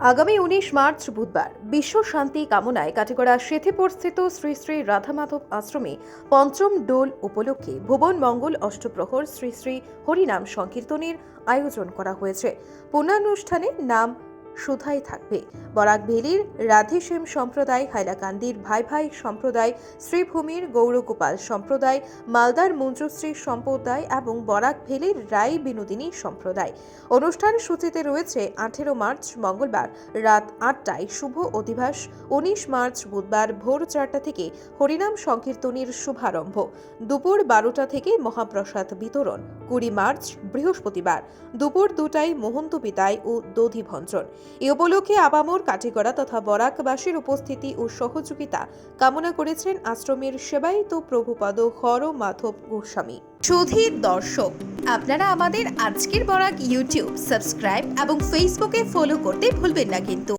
আগামী উনিশ মার্চ বুধবার বিশ্ব শান্তি কামনায় কাটিগড়া শেথিপুরস্থিত শ্রী শ্রী রাধামাধব আশ্রমে পঞ্চম ডোল উপলক্ষে ভুবন মঙ্গল অষ্টপ্রহর শ্রী শ্রী হরিনাম সংকীর্তনের আয়োজন করা হয়েছে। পূর্ণানুষ্ঠানে নাম সুধাই থাকবে। বরাক ভেলির রাধেশ্যাম সম্প্রদায়, হাইলাকান্দির ভাই ভাই সম্প্রদায়, শ্রীভূমির গৌরগোপাল সম্প্রদায়, মালদার মঞ্জুশ্রী সম্প্রদায় এবং বরাক ভেলির রায় বিনোদিনী সম্প্রদায়। অনুষ্ঠান সূচিতে রয়েছে আঠেরো মার্চ মঙ্গলবার রাত আটটায় শুভ অধিবাস, উনিশ মার্চ বুধবার ভোর চারটা থেকে হরিনাম সংকীর্তনের শুভারম্ভ। দুপুর বারোটা থেকে মহাপ্রসাদ বিতরণ, কুড়ি মার্চ বৃহস্পতিবার। দুপুর দুটায় মহন্ত বিদায় ও দধি ভঞ্জন। এ উপলক্ষে আবামর কাঠিগড়া তথা বরাকবাসীর উপস্থিতি ও সহযোগিতা কামনা করেছেন আশ্রমের সেবায়িত প্রভুপাদ হর মাধব গোস্বামী। সুধীর দর্শক, আপনারা আমাদের আজকের বরাক ইউটিউব, সাবস্ক্রাইব এবং ফেসবুকে ফলো করতে ভুলবেন না কিন্তু।